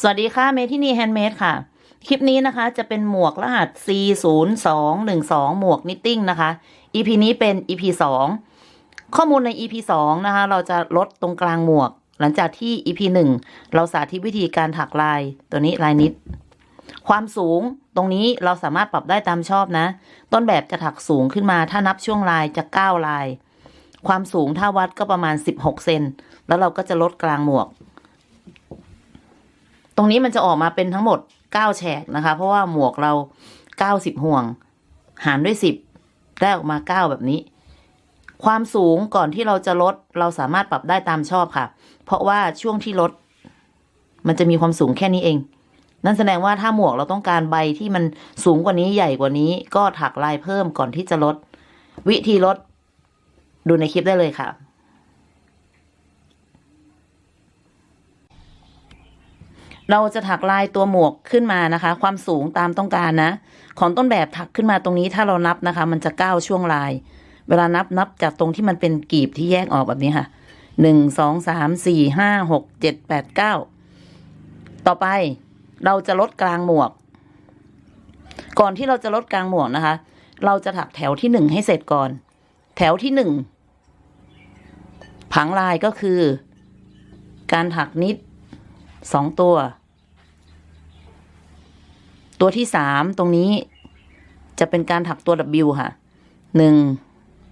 สวัสดีค่ะเมทินีแฮนด์เมดค่ะ คลิปนี้นะคะจะเป็นหมวกรหัส C 0 2 1 2หมวกนิตติ้งนะคะ EP นี้เป็น EP 2 ข้อมูลใน EP 2 นะคะ เราจะลดตรงกลางหมวก หลังจากที่ EP 1 เราสาธิตวิธีการถักลายตัวนี้ลายนิด ความสูงตรงนี้เราสามารถปรับได้ตามชอบนะ ต้นแบบจะถักสูงขึ้นมา ถ้านับช่วงลายจะ 9 ลาย ความสูงถ้าวัดก็ประมาณ 16 เซนแล้วเราก็จะลดกลางหมวก ตรงนี้มันจะออกมาเป็นทั้งหมด 9 แฉกนะคะ เพราะว่าหมวกเรา 90 ห่วง หารด้วย 10 ได้ออกมา 9 แบบนี้ ความสูงก่อนที่เราจะลด เราสามารถปรับได้ตามชอบค่ะ เพราะว่าช่วงที่ลด มันจะมีความสูงแค่นี้เอง นั่นแสดงว่าถ้าหมวกเราต้องการใบที่มันสูงกว่านี้ใหญ่กว่านี้ ก็ถักลายเพิ่มก่อนที่จะลด วิธีลด ดูในคลิปได้เลยค่ะ เราจะถักลายตัวหมวกขึ้นมานะคะ ความสูงตามต้องการนะ ของต้นแบบถักขึ้นมาตรงนี้ถ้าเรานับนะคะ มันจะเก้าช่วงลาย เวลานับนับจากตรงที่มันเป็นกีบที่แยกออกแบบนี้ค่ะหนึ่งสองสามสี่ห้าหกเจ็ดแปดเก้าต่อไปเราจะลดกลางหมวก ก่อนที่เราจะลดกลางหมวกนะคะ เราจะถักแถวที่หนึ่งให้เสร็จก่อน แถวที่หนึ่งผังลายก็คือ การถักนิดสองตัว ตัวที่สามตรงนี้จะเป็นการถักตัว W ค่ะหนึ่ง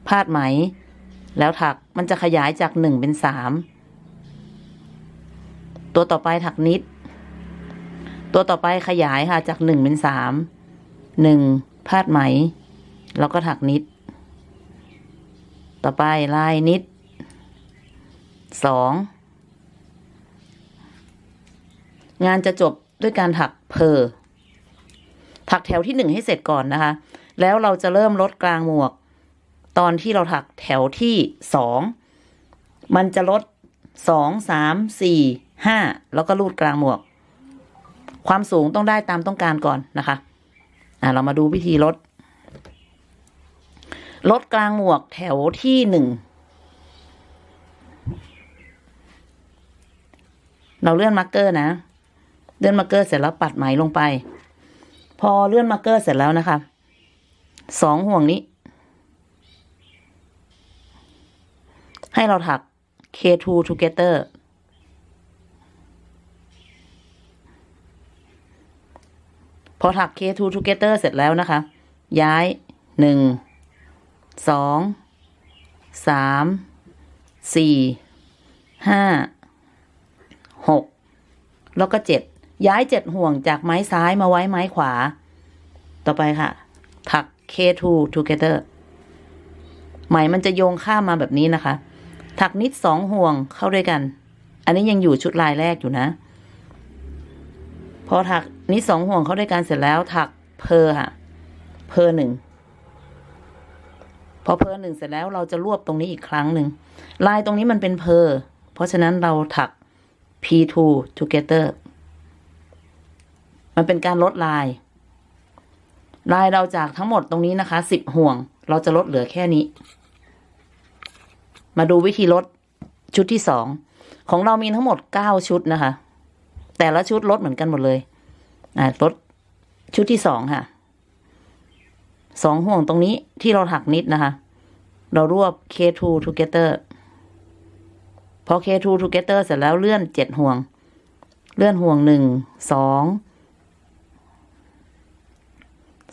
พาดไหม แล้วถักมันจะขยายจากหนึ่งเป็นสามตัวต่อไปถักนิด ตัวต่อไปขยายค่ะจากหนึ่งเป็นสามหนึ่งพาดไหม แล้วก็ถักนิด ต่อไปลายนิดสองงานจะจบด้วยการถักเพอ ถักแถวที่หนึ่งให้เสร็จก่อนนะคะ แล้วเราจะเริ่มลดกลางหมวก ตอนที่เราถักแถวที่สองมันจะลดสองสามสี่ห้าแล้วก็ลูดกลางหมวก ความสูงต้องได้ตามต้องการก่อนนะคะอ่าเรามาดูวิธีลด ลดกลางหมวกแถวที่หนึ่งเราเลื่อนมาร์กเกอร์นะ เลื่อนมาร์กเกอร์เสร็จแล้วปัดไหมลงไป พอเลื่อนมาร์เกอร์เสร็จแล้วนะคะสองห่วงนี้ ให้เราถัก K2 together พอถัก K2 together เสร็จแล้วนะคะ ย้ายหนึ่งสองสามสี่ห้าหกแล้วก็เจ็ด ย้ายเจ็ดห่วงจากไม้ซ้ายมาไว้ไม้ขวา ต่อไปค่ะ ถัก K2 together ไหมมันจะโยงข้ามมาแบบนี้นะคะ ถักนิดสองห่วงเข้าด้วยกัน อันนี้ยังอยู่ชุดลายแรกอยู่นะ พอถักนิดสองห่วงเข้าด้วยกันเสร็จแล้ว ถักเพอค่ะ เพอหนึ่งพอเพอหนึ่งเสร็จแล้วเราจะรวบตรงนี้อีกครั้งหนึ่งลายตรงนี้มันเป็นเพอเพราะฉะนั้นเราถัก P2 together มันเป็นการลดลาย ลายเราจากทั้งหมดตรงนี้นะคะสิบห่วง เราจะลดเหลือแค่นี้ มาดูวิธีลดชุดที่สองของเรามีทั้งหมดเก้าชุดนะคะ แต่ละชุดลดเหมือนกันหมดเลยอ่าลดชุดที่สองค่ะสองห่วงตรงนี้ที่เราถักนิดนะคะ เรารวบ K2 together พอ K2 together เสร็จแล้วเลื่อนเจ็ดห่วง เลื่อนห่วงหนึ่งสอง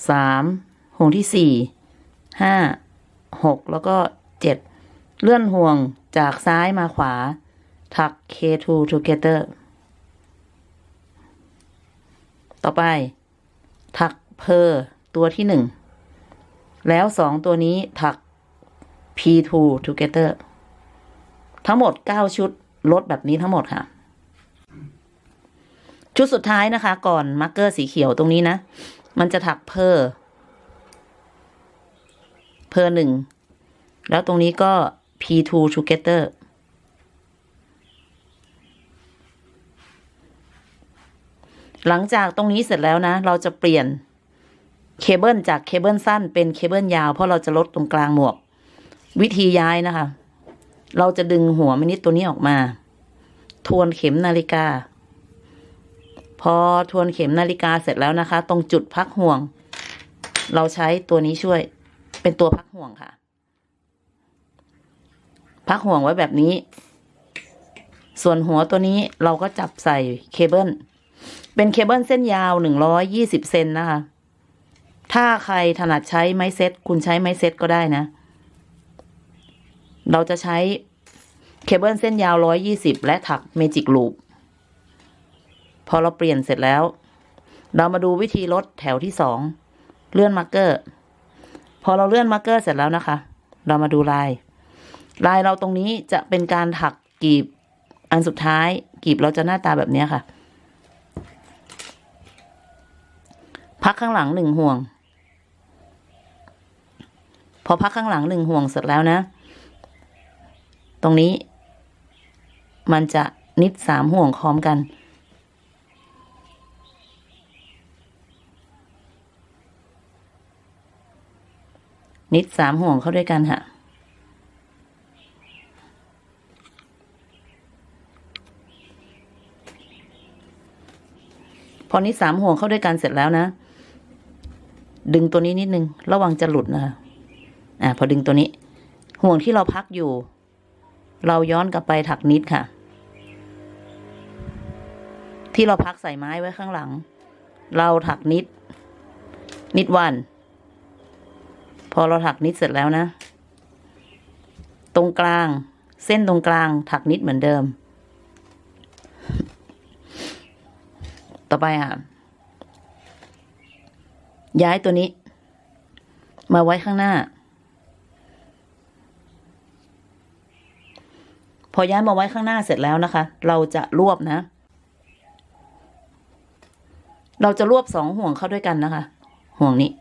สามห่วงที่สี่ห้าหกแล้วก็เจ็ดเลื่อนห่วงจากซ้ายมาขวา ถัก K2 together ต่อไป ถักเพอตัวที่หนึ่งแล้วสองตัวนี้ถัก P2 together ทั้งหมดเก้าชุดลดแบบนี้ทั้งหมดค่ะ ชุดสุดท้ายนะคะ ก่อนมาร์กเกอร์สีเขียวตรงนี้นะ มันจะถักเพอเพอหนึ่ง แล้วตรงนี้ก็ P2 together หลังจากตรงนี้เสร็จแล้วนะ เราจะเปลี่ยนเคเบิลจากเคเบิลสั้นเป็นเคเบิลยาว เพราะเราจะลดตรงกลางหมวก วิธีย้ายนะคะ เราจะดึงหัวมินิตัวนี้ออกมา ทวนเข็มนาฬิกา พอทวนเข็มนาฬิกาเสร็จแล้วนะคะ ตรงจุดพักห่วง เราใช้ตัวนี้ช่วย เป็นตัวพักห่วงค่ะ พักห่วงไว้แบบนี้ ส่วนหัวตัวนี้เราก็จับใส่เคเบิลเป็นเคเบิลเส้นยาวหนึ่งร้อยยี่สิบเซนนะคะ ถ้าใครถนัดใช้ไม้เซ็ตคุณใช้ไม้เซ็ตก็ได้นะ เราจะใช้เคเบิลเส้นยาวร้อยยี่สิบและถักเมจิกลูป พอเราเปลี่ยนเสร็จแล้ว เรามาดูวิธีลดแถวที่สองเลื่อนมาร์กเกอร์ พอเราเลื่อนมาร์กเกอร์เสร็จแล้วนะคะ เรามาดูลาย ลายเราตรงนี้จะเป็นการถักกีบอันสุดท้าย กีบเราจะหน้าตาแบบนี้ค่ะ พักข้างหลังหนึ่งห่วง พอพักข้างหลังหนึ่งห่วงเสร็จแล้วนะ ตรงนี้ มันจะนิดสามห่วงพร้อมกัน นิดสามห่วงเข้าด้วยกันค่ะ พอนิดสามห่วงเข้าด้วยกันเสร็จแล้วนะ ดึงตัวนี้นิดนึง ระวังจะหลุดนะคะอ่า พอดึงตัวนี้ ห่วงที่เราพักอยู่ เราย้อนกลับไปถักนิดค่ะ ที่เราพักใส่ไม้ไว้ข้างหลัง เราถักนิด นิดวัน พอเราถักนิดเสร็จแล้วนะ ตรงกลาง เส้นตรงกลาง ถักนิดเหมือนเดิม ต่อไปอะ ย้ายตัวนี้ มาไว้ข้างหน้า พอย้ายมาไว้ข้างหน้าเสร็จแล้วนะคะ เราจะรวบนะ เราจะรวบสองห่วงเข้าด้วยกันนะคะ ห่วงนี้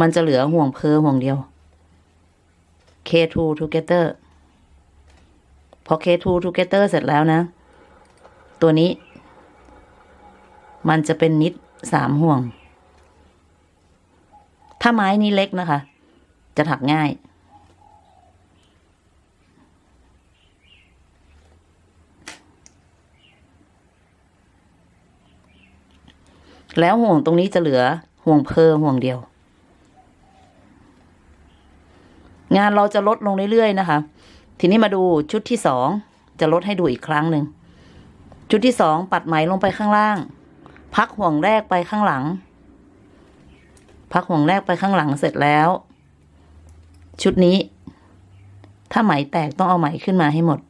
มันจะเหลือห่วงเพอห่วงเดียว K2 together พอ K2 together เสร็จแล้วนะ ตัวนี้ มันจะเป็นนิดสามห่วง ถ้าไม้นี้เล็กนะคะ จะถักง่ายแล้วห่วงตรงนี้จะเหลือห่วงเพอห่วงเดียว งานเราจะลดลงเรื่อยๆนะคะ ทีนี้มาดูชุดที่สองจะลดให้ดูอีกครั้งหนึ่ง ชุดที่สองปัดไหมลงไปข้างล่าง พักห่วงแรกไปข้างหลัง พักห่วงแรกไปข้างหลังเสร็จแล้ว ชุดนี้ ถ้าไหมแตกต้องเอาไหมขึ้นมาให้หมด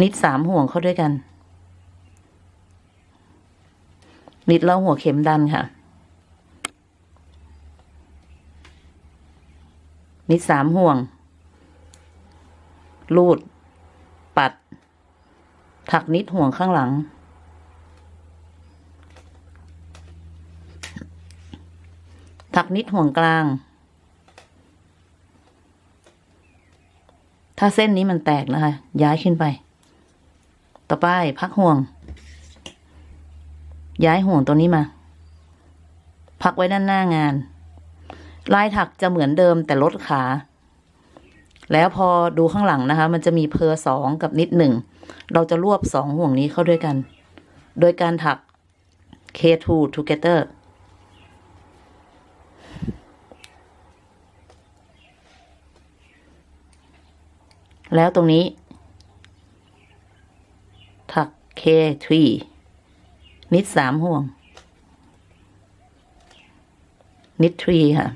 นิดสามห่วงเข้าด้วยกัน นิดแล้วหัวเข็มดันค่ะ นิดสามห่วง ลูด ปัด ถักนิดห่วงข้างหลัง ถักนิดห่วงกลาง ถ้าเส้นนี้มันแตกนะคะ ย้ายขึ้นไป ต่อไปพักห่วง ย้ายห่วงตัวนี้มา พักไว้ด้านหน้างาน ลายถักจะเหมือนเดิมแต่ลดขา แล้วพอดูข้างหลังนะคะ มันจะมีเพอสองกับนิดหนึ่ง เราจะรวบสองห่วงนี้เข้าด้วยกัน โดยการถัก K2 together แล้วตรงนี้ ถัก K3 นิดสามห่วง นิดทรีค่ะ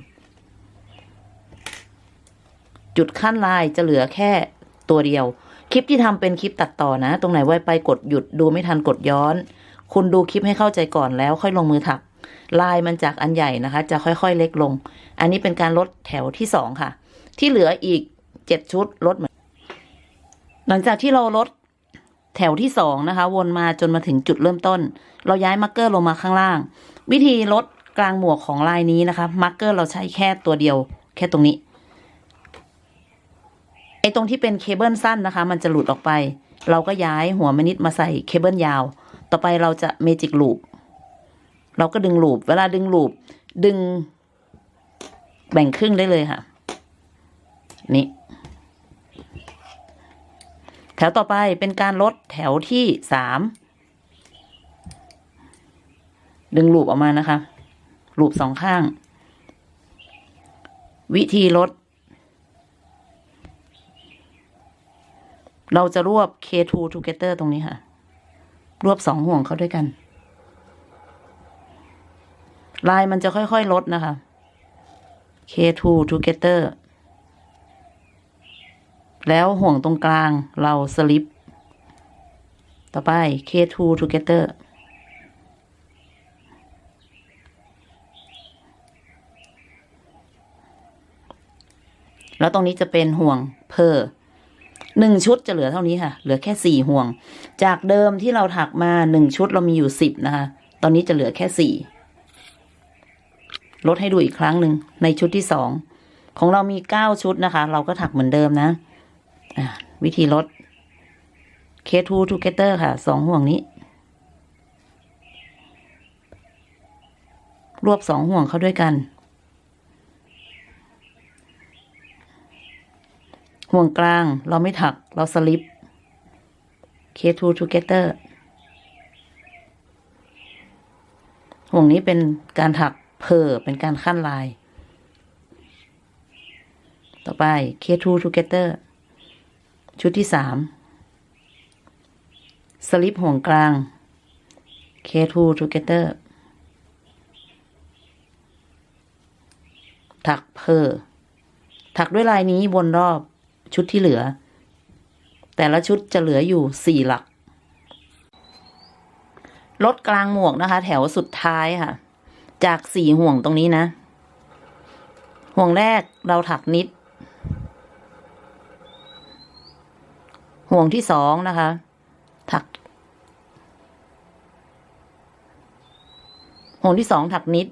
จุดขั้นลายจะเหลือแค่ตัวเดียว คลิปที่ทำเป็นคลิปตัดต่อนะ ตรงไหนไว้ไปกดหยุดดูไม่ทันกดย้อน คุณดูคลิปให้เข้าใจก่อนแล้วค่อยลงมือถัก ลายมันจากอันใหญ่นะคะ จะค่อยๆเล็กลง อันนี้เป็นการลดแถวที่สองค่ะ ที่เหลืออีกเจ็ดชุดลดเหมือนหลังจากที่เราลดแถวที่สองนะคะ วนมาจนมาถึงจุดเริ่มต้น เราย้ายมาร์กเกอร์ลงมาข้างล่าง วิธีลดกลางหมวกของลายนี้นะคะมาร์กเกอร์เราใช้แค่ตัวเดียว แค่ตรงนี้ ไอ้ตรงที่เป็นเคเบิลสั้นนะคะ มันจะหลุดออกไป เราก็ย้ายหัวมนิดมาใส่เคเบิลยาว ต่อไปเราจะเมจิกลูปเราก็ดึงลูปเวลาดึงลูปดึง แบ่งครึ่งได้เลยค่ะ นี่ แถวต่อไปเป็นการลดแถวที่สามดึงลูปออกมานะคะลูปสองข้าง วิธีลด เราจะรวบ K2 together ตรงนี้ค่ะ รวบสองห่วงเข้าด้วยกัน ลายมันจะค่อย ๆ ลดนะคะ K2 together แล้วห่วงตรงกลางเราสลิป ต่อไป K2 together แล้วตรงนี้จะเป็นห่วงเพอ หนึ่งชุดจะเหลือเท่านี้ค่ะ เหลือแค่สี่ห่วง จากเดิมที่เราถักมาหนึ่งชุดเรามีอยู่สิบนะคะ ตอนนี้จะเหลือแค่สี่ลดให้ดูอีกครั้งหนึ่งในชุดที่สองของเรามีเก้าชุดนะคะ เราก็ถักเหมือนเดิมนะะวิธีลด K2 together ค่ะสองห่วงนี้ รวบสองห่วงเข้าด้วยกัน ห่วงกลาง เราไม่ถักเราสลิป K2 together ห่วงนี้เป็นการถักเพอเป็นการขั้นลาย ต่อไป K2 together ชุดที่สามสลิปห่วงกลาง K2 together ถักเพอถักด้วยลายนี้วนรอบ ชุดที่เหลือ แต่ละชุดจะเหลืออยู่สี่หลักลดกลางหมวกนะคะ แถวสุดท้ายค่ะ จากสี่ห่วงตรงนี้นะ ห่วงแรกเราถักนิด ห่วงที่สองนะคะ ถัก ห่วงที่สองถักนิด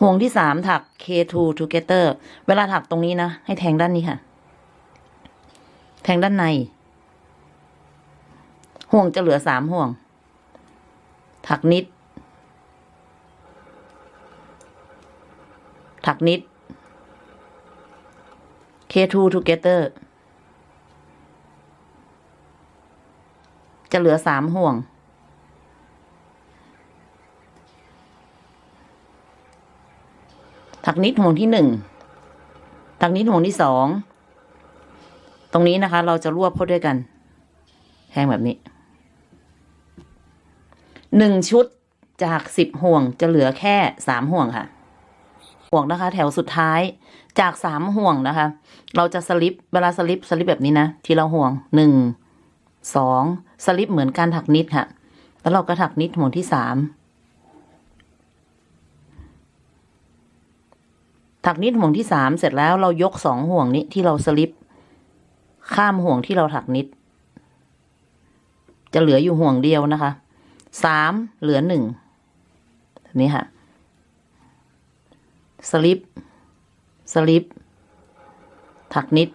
ห่วงที่สามถัก K2 together เวลาถักตรงนี้นะ ให้แทงด้านนี้ค่ะ แทงด้านใน ห่วงจะเหลือสามห่วง ถักนิด ถักนิด K2 together จะเหลือสามห่วง ถักนิดห่วงที่หนึ่ง ถักนิดห่วงที่สอง ตรงนี้นะคะ เราจะรวบเข้าด้วยกัน แทงแบบนี้หนึ่งชุดจากสิบห่วงจะเหลือแค่สามห่วงค่ะ ห่วงนะคะ แถวสุดท้ายจากสามห่วงนะคะ เราจะสลิปเวลาสลิปสลิปแบบนี้นะทีละห่วงหนึ่งสองสลิปเหมือนการถักนิดค่ะ แล้วเราก็ถักนิดห่วงที่สามถักนิดห่วงที่สามเสร็จแล้วเรายกสองห่วงนี้ที่เราสลิป ข้ามห่วงที่เราถักนิด จะเหลืออยู่ห่วงเดียวนะคะสามเหลือหนึ่งนี้ค่ะสลิปสลิปถักนิด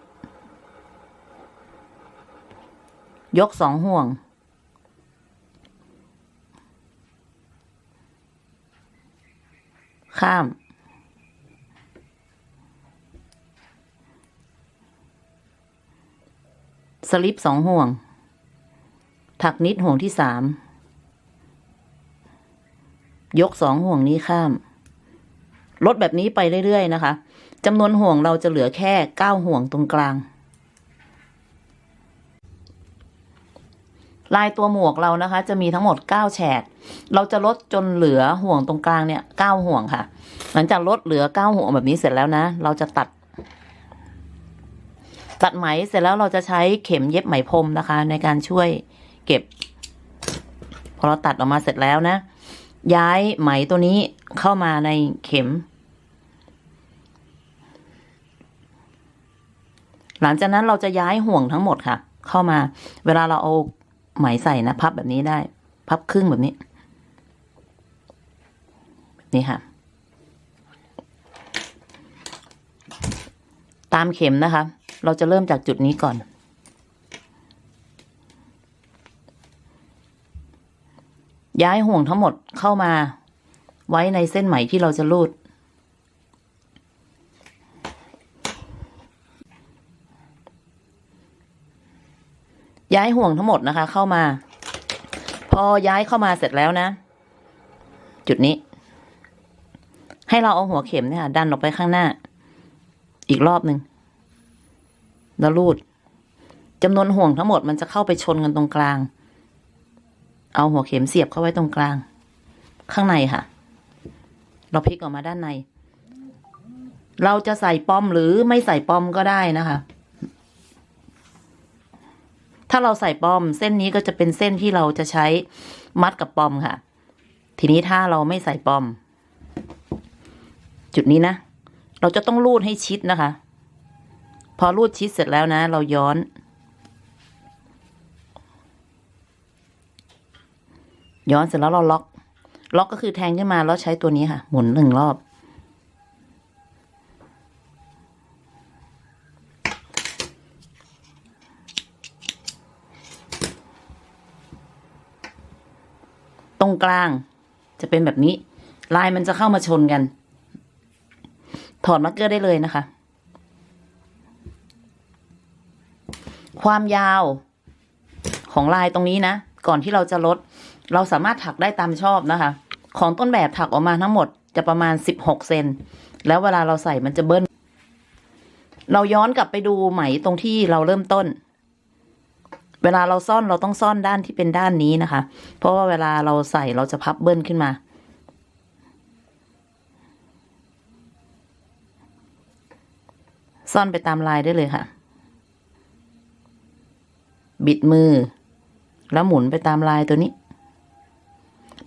ยกสองห่วง ข้าม สลิปสองห่วง ถักนิดห่วงที่สาม ยกสองห่วงนี้ข้าม ลดแบบนี้ไปเรื่อยๆนะคะจำนวนห่วงเราจะเหลือแค่เก้าห่วงตรงกลาง ลายตัวหมวกเรานะคะ จะมีทั้งหมดเก้าแฉก เราจะลดจนเหลือห่วงตรงกลางเนี่ยเก้าห่วงค่ะ หลังจากลดเหลือเก้าห่วงแบบนี้เสร็จแล้วนะ เราจะตัด ตัดไหมเสร็จแล้วเราจะใช้เข็มเย็บไหมพรมนะคะ ในการช่วยเก็บ พอเราตัดออกมาเสร็จแล้วนะ ย้ายไหมตัวนี้เข้ามาในเข็ม หลังจากนั้นเราจะย้ายห่วงทั้งหมดค่ะ เข้ามา เวลาเราเอาไหมใส่นะพับแบบนี้ได้ พับครึ่งแบบนี้นี่ค่ะ ตามเข็มนะคะ เราจะเริ่มจากจุดนี้ก่อน ย้ายห่วงทั้งหมดเข้ามาไว้ในเส้นไหมที่เราจะรูด ย้ายห่วงทั้งหมดนะคะ เข้ามา พอย้ายเข้ามาเสร็จแล้วนะ จุดนี้ ให้เราเอาหัวเข็มเนี่ยค่ะดันออกไปข้างหน้า อีกรอบหนึ่ง แล้วรูดจำนวนห่วงทั้งหมดมันจะเข้าไปชนกันตรงกลาง เอาหัวเข็มเสียบเข้าไว้ตรงกลาง ข้างในค่ะ เราพลิกออกมาด้านใน เราจะใส่ปอมหรือไม่ใส่ปอมก็ได้นะคะ ถ้าเราใส่ปอมเส้นนี้ก็จะเป็นเส้นที่เราจะใช้มัดกับปอมค่ะ ทีนี้ถ้าเราไม่ใส่ปอม จุดนี้นะ เราจะต้องรูดให้ชิดนะคะ พอรูดชิดเสร็จแล้วนะ เราย้อน ย้อนเสร็จแล้วเราล็อก ล็อกก็คือแทงขึ้นมาแล้วใช้ตัวนี้ค่ะ หมุนหนึ่งรอบตรงกลางจะเป็นแบบนี้ ลายมันจะเข้ามาชนกัน ถอดมาร์กเกอร์ได้เลยนะคะ ความยาวของลายตรงนี้นะ ก่อนที่เราจะลด เราสามารถถักได้ตามชอบนะคะ ของต้นแบบถักออกมาทั้งหมดจะประมาณ 16 เซน แล้วเวลาเราใส่มันจะเบิ้ล เราย้อนกลับไปดูไหมตรงที่เราเริ่มต้น เวลาเราซ่อนเราต้องซ่อนด้านที่เป็นด้านนี้นะคะ เพราะว่าเวลาเราใส่เราจะพับเบิ้ลขึ้นมา ซ่อนไปตามลายได้เลยค่ะ บิดมือ แล้วหมุนไปตามลายตัวนี้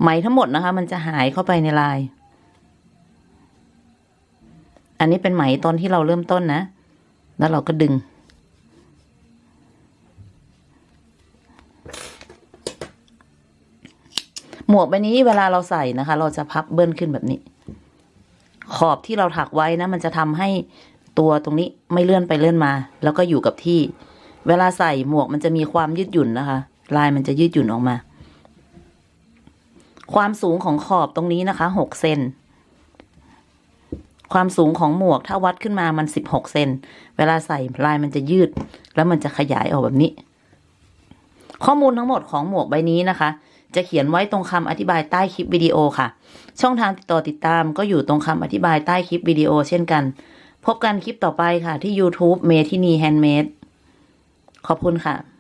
ไหมทั้งหมดนะคะ มันจะหายเข้าไปในลาย อันนี้เป็นไหมตอนที่เราเริ่มต้นนะ แล้วเราก็ดึง หมวกใบนี้เวลาเราใส่นะคะ เราจะพับเบิ้ลขึ้นแบบนี้ ขอบที่เราถักไว้นะ มันจะทำให้ตัวตรงนี้ไม่เลื่อนไปเลื่อนมา แล้วก็อยู่กับที่ เวลาใส่หมวกมันจะมีความยืดหยุ่นนะคะ ลายมันจะยืดหยุ่นออกมา ความสูงของขอบตรงนี้นะคะหกเซนความสูงของหมวกถ้าวัดขึ้นมามันสิบหกเซนเวลาใส่ลายมันจะยืด แล้วมันจะขยายออกแบบนี้ ข้อมูลทั้งหมดของหมวกใบนี้นะคะ จะเขียนไว้ตรงคำอธิบายใต้คลิปวิดีโอค่ะ ช่องทางติดต่อติดตามก็อยู่ตรงคำอธิบายใต้คลิปวิดีโอเช่นกัน พบกันคลิปต่อไปค่ะที่ YouTube เมทินีแฮนด์เมด ขอบคุณค่ะ